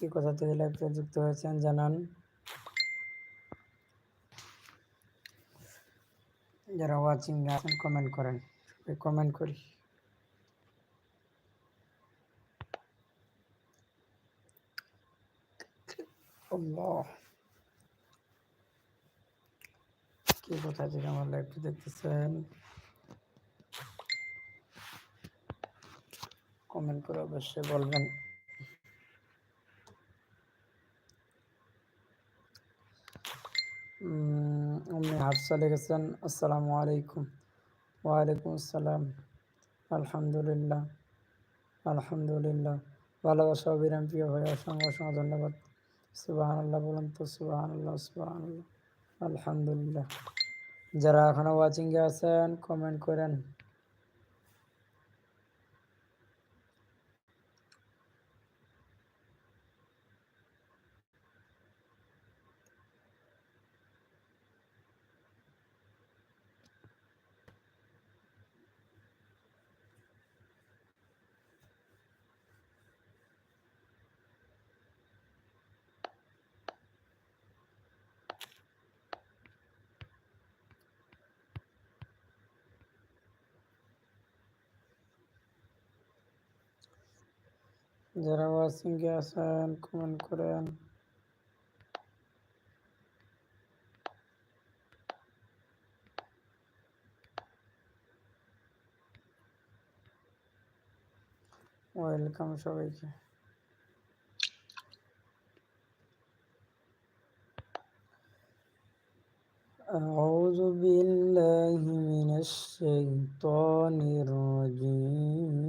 কি কোথা থেকে লাইভে যুক্ত হয়েছেন, জানান। যারা ওয়াচিং আছেন কমেন্ট করেন। কমেন্ট করি। কি কোথা থেকে আমার লাইভটি দেখতেছেন। কমেন্ট করে অবশ্যই বলবেন। উম্মে হাফসা লিখেছেন, আসসালামু আলাইকুম। ওয়ালাইকুম আসসালাম। আলহামদুলিল্লাহ আলহামদুলিল্লাহ। ভালোবাসা, অবিরাম, প্রিয় ভাই, অসংখ্য অসংখ্য ধন্যবাদ। সুবাহান আল্লাহ বলুন তো সুবাহান আল্লাহ সুবাহান আলহামদুলিল্লাহ। যারা এখনও ওয়াচিংয়ে আছেন কমেন্ট করেন। যারা ওয়াচিংয়ে আছেন কমেন্ট করেন ওয়েলকাম সবাইকে أعوذ بالله من الشيطان الرجيم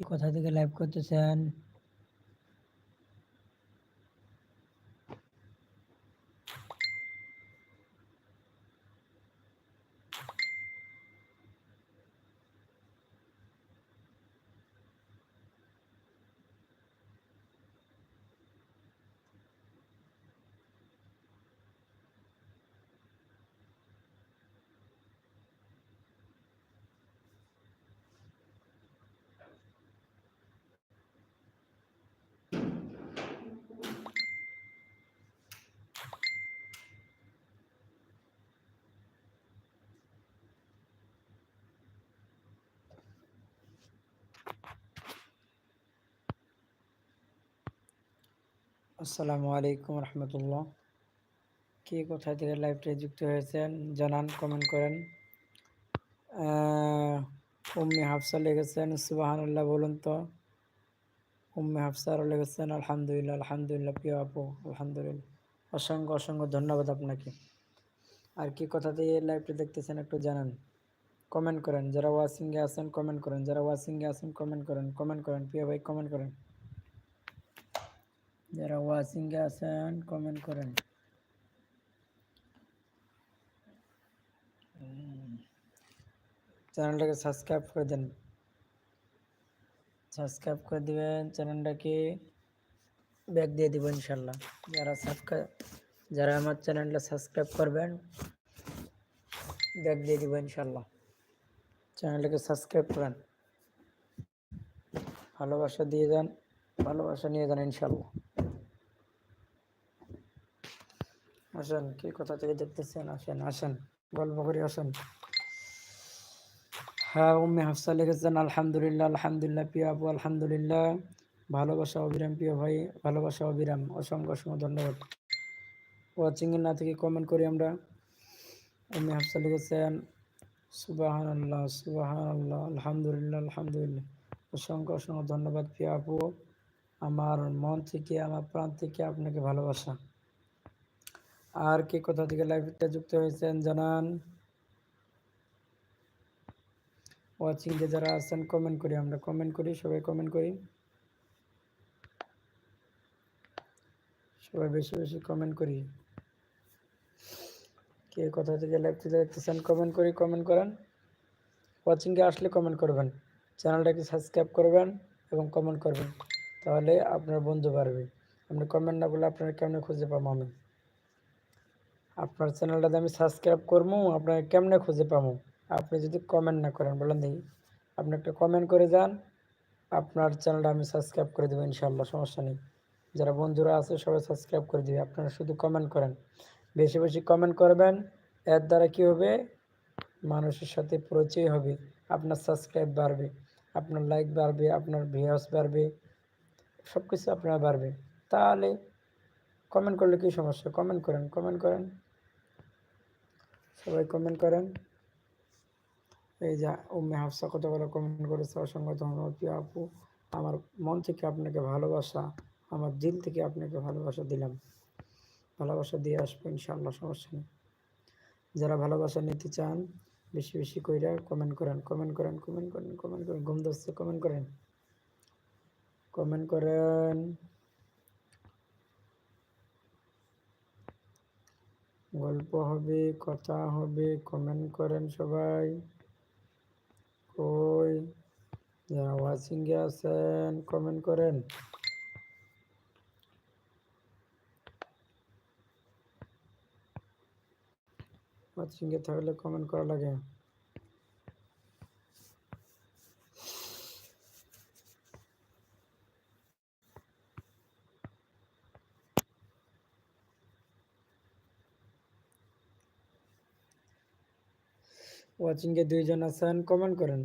কোথা থেকে লাইভ করতেছেন আসসালামু আলাইকুম রহমতুল্লাহ। কে কোথা থেকে লাইভটা যুক্ত হয়েছেন জানান কমেন্ট করেন। উম্মি হাফসা লেগেছেন সুবাহানুল্লাহ বলুন তো। উম্মি হাফসারও লেগেছেন আলহামদুলিল্লাহ আলহামদুলিল্লাহ, প্রিয় আপু, আলহামদুলিল্লাহ। অসংখ্য অসংখ্য ধন্যবাদ আপনাকে। আর কি কথা দিয়ে লাইভটা দেখতেছেন একটু জানান। কমেন্ট করেন, যারা ওয়াচিংয়ে আছেন কমেন্ট করেন। যারা ওয়াচিংয়ে আছেন কমেন্ট করেন কমেন্ট করেন। প্রিয় ভাই কমেন্ট করেন। যারা ওয়াচিংয়ে আছেন কমেন্ট করেন চ্যানেলটাকে সাবস্ক্রাইব করে দেন সাবস্ক্রাইব করে দিবেন চ্যানেলটাকে ব্যাক দিয়ে দিব ইনশাল্লাহ যারা সাবস্ক্রাইব যারা আমার চ্যানেলটা সাবস্ক্রাইব করবেন ব্যাক দিয়ে দিব ইনশাল্লাহ চ্যানেলটাকে সাবস্ক্রাইব করেন ভালোবাসা দিয়ে যান ভালোবাসা নিয়ে যান ইনশাল্লাহ আসেন, কি কথা থেকে দেখতেছেন? আসেন আসেন, গল্প করে আসেন। হ্যাঁ উম্মে হাফসা লিখেছেন, আলহামদুলিল্লাহ আলহামদুলিল্লাহ, প্রিয় আপু আলহামদুলিল্লাহ। ভালোবাসা অবিরাম প্রিয় ভাই, ভালোবাসা অবিরাম অসংখ্য অসংখ্য ধন্যবাদ। ওয়াচিং এর না থেকে কমেন্ট করি আমরা। উম্মে হাফসা লিখেছেন সুবাহান আল্লাহ সুবাহান আল্লাহ আলহামদুলিল্লাহ আলহামদুলিল্লাহ। অসংখ্য অসংখ্য ধন্যবাদ, প্রিয় আপু আমার মন থেকে, আমার প্রাণ থেকে আপনাকে ভালোবাসা। আর কে কোথা থেকে লাইভটা যুক্ত হয়েছেন জানান। ওয়াচিং যে যারা আছেন কমেন্ট করি, আমরা কমেন্ট করি, সবাই কমেন্ট করি। সবাই বেশি বেশি কমেন্ট করি। কে কোথা থেকে লাইভটি দেখতেছেন কমেন্ট করি কমেন্ট করেন। ওয়াচিংয়ে আসলে কমেন্ট করবেন। চ্যানেলটাকে সাবস্ক্রাইব করবেন এবং কমেন্ট করবেন। তাহলে আপনার বন্ধু বাড়বে। আপনি কমেন্ট না করলে আপনার কেমন খুঁজে পাবো আমি? আপনার চ্যানেলটাতে আমি সাবস্ক্রাইব করব, আপনাকে কেমনে খুঁজে পাবো? আপনি যদি কমেন্ট না করেন, বলেন দেখি। আপনি একটা কমেন্ট করে যান, আপনার চ্যানেলটা আমি সাবস্ক্রাইব করে দেবো ইনশাল্লাহ সমস্যা নেই। যারা বন্ধুরা আছে, সবাই সাবস্ক্রাইব করে দিবে, আপনারা শুধু কমেন্ট করেন। বেশি বেশি কমেন্ট করবেন, এর দ্বারা কী হবে? মানুষের সাথে পরিচয় হবে, আপনার সাবস্ক্রাইব বাড়বে, আপনার লাইক বাড়বে, আপনার ভিউস বাড়বে সব কিছু আপনার বাড়বে। তাহলে কমেন্ট করলে কী সমস্যা? কমেন্ট করেন কমেন্ট করেন। সবাই কমেন্ট করেন। এই যে উম্মে হাফসা কতগুলো কমেন্ট করেছে, অসংখ্য ধন্যবাদ প্রিয় আপু। আমার মন থেকে আপনাকে ভালোবাসা, আমার দিল থেকে আপনাকে ভালোবাসা দিলাম। ভালোবাসা দিয়ে আসব ইনশাআল্লাহ, সমস্যা নেই। যারা ভালোবাসা নিতে চান, বেশি বেশি কইরা কমেন্ট করেন কমেন্ট করেন কমেন্ট করেন কমেন্ট করেন, ঘুম দোস্তে কমেন্ট করেন। কমেন্ট করেন। গল্প হবে, কথা হবে কমেন্ট করেন সবাই। কই? যারা ওয়াচিংয়ে আছেন কমেন্ট করেন। ওয়াচিংয়ে থাকলে কমেন্ট করা লাগে। ওয়াচিংয়ে দুইজন আছেন কমেন্ট করেন।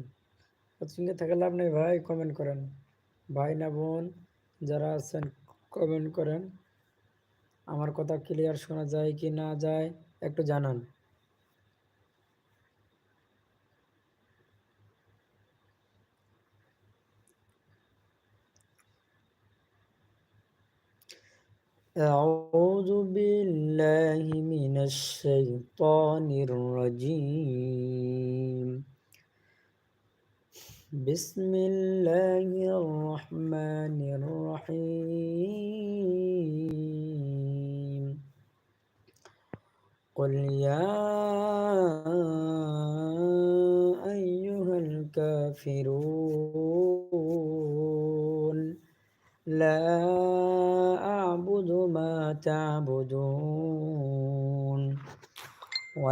ওয়াচিংয়ে থাকলে আপনি ভাই কমেন্ট করেন। ভাই না বোন যারা আছেন কমেন্ট করেন। আমার কথা ক্লিয়ার শোনা যায় কি না যায় একটু জানান। أعوذ بالله من الشيطان الرجيم. بسم الله الرحمن الرحيم. قل يا أيها الكافرون لا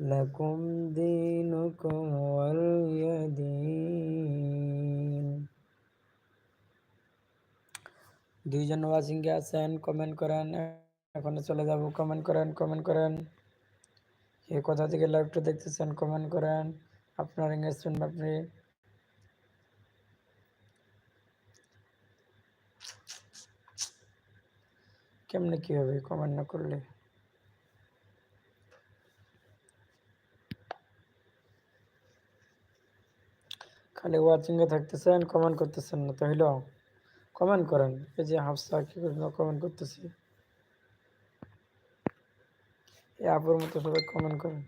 لكم دينكم ولي দিন দুইজন ওয়াচিংয়ে আছেন কমেন্ট করেন এখন চলে যাব কমেন্ট করেন কমেন্ট করেন কে কোথা থেকে লাইভটা দেখতেছেন কমেন্ট করেন আপনার এঙ্গেজমেন্ট আপনি কেমনে কি হবে কমেন্ট না করলে খালি ওয়াচিংয়ে থাকতেছেন কমেন্ট করতেছেন না। তো হইল কমেন্ট করেন। এই যে হাফসা, কি করে কমেন্ট করতেছি। এই আপুর মতো সবাই কমেন্ট করেন।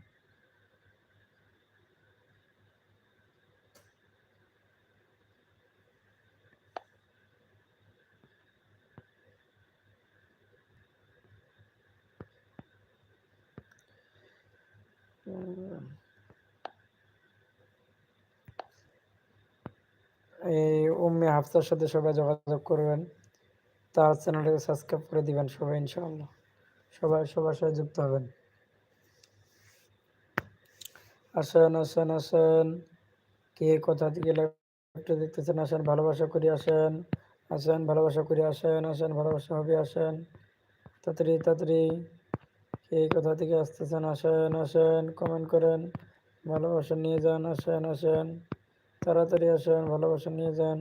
এই উম্মে হাফসার সাথে সবাই যোগাযোগ করবেন। তার চ্যানেলটাকে সাবস্ক্রাইব করে দিবেন সবাই, ইনশাআল্লাহ। সবাই, সবার সাথে যুক্ত হবেন। আসেন আসেন আসেন। কে কোথা থেকে লাইভটা দেখতেছেন? আসেন, ভালোবাসা করে, আসেন। আসেন, ভালোবাসা করে, আসেন আসেন, ভালোবাসা হবে, আসেন। তাড়াতাড়ি তাড়াতাড়ি। কে কোথা থেকে আসতেছেন? আসেন আসেন কমেন্ট করেন। ভালোবাসা নিয়ে যান, আসেন আসেন। তাড়াতাড়ি আসেন, ভালোবাসা নিয়ে যান।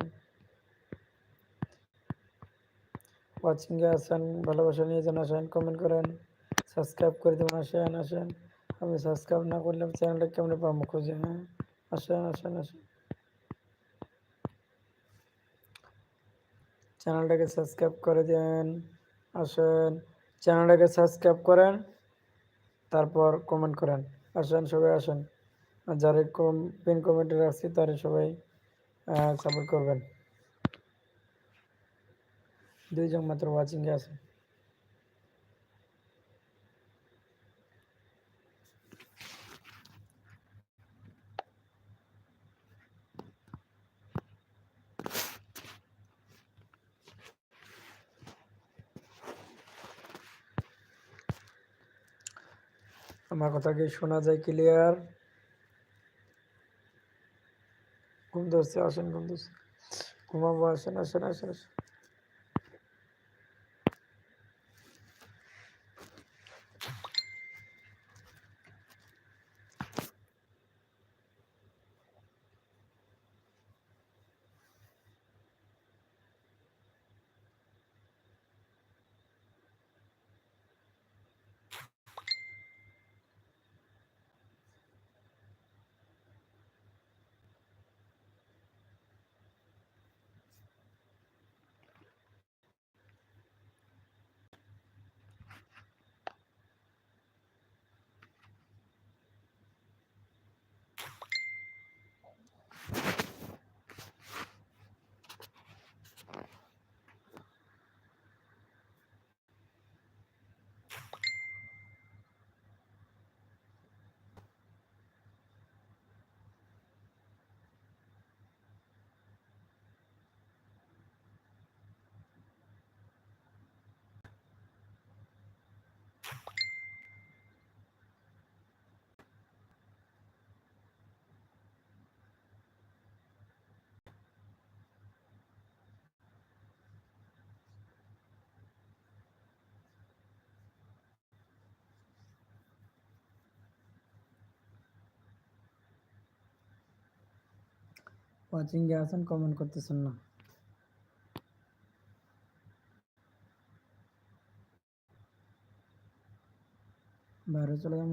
ওয়াচিংয়ে আসেন, ভালোবাসা নিয়ে যান, আসেন কমেন্ট করেন। সাবস্ক্রাইব করে দেবেন, আসেন আসেন। আমি সাবস্ক্রাইব না করলে চ্যানেলটা কেমন পাবো খুঁজে হ্যাঁ? আসেন আসেন আসেন। চ্যানেলটাকে সাবস্ক্রাইব করে দেন, আসেন। চ্যানেলটাকে সাবস্ক্রাইব করেন, তারপর কমেন্ট করেন। আসেন, সবাই আসেন। যারা কম পিন কমেন্টে রাখছি তারা সবাই সাপোর্ট করবেন। দুইজন মাত্র ওয়াচিংয়ে আছে। আমার কথা কি শোনা যায় ক্লিয়ার ধরছে আসেন বন্ধু। ঘুমাবো আসেন আসেন আসেন আসেন। ওয়াচিংয়ে আছেন কমেন্ট করতেছেন না বাইরে চলে যাব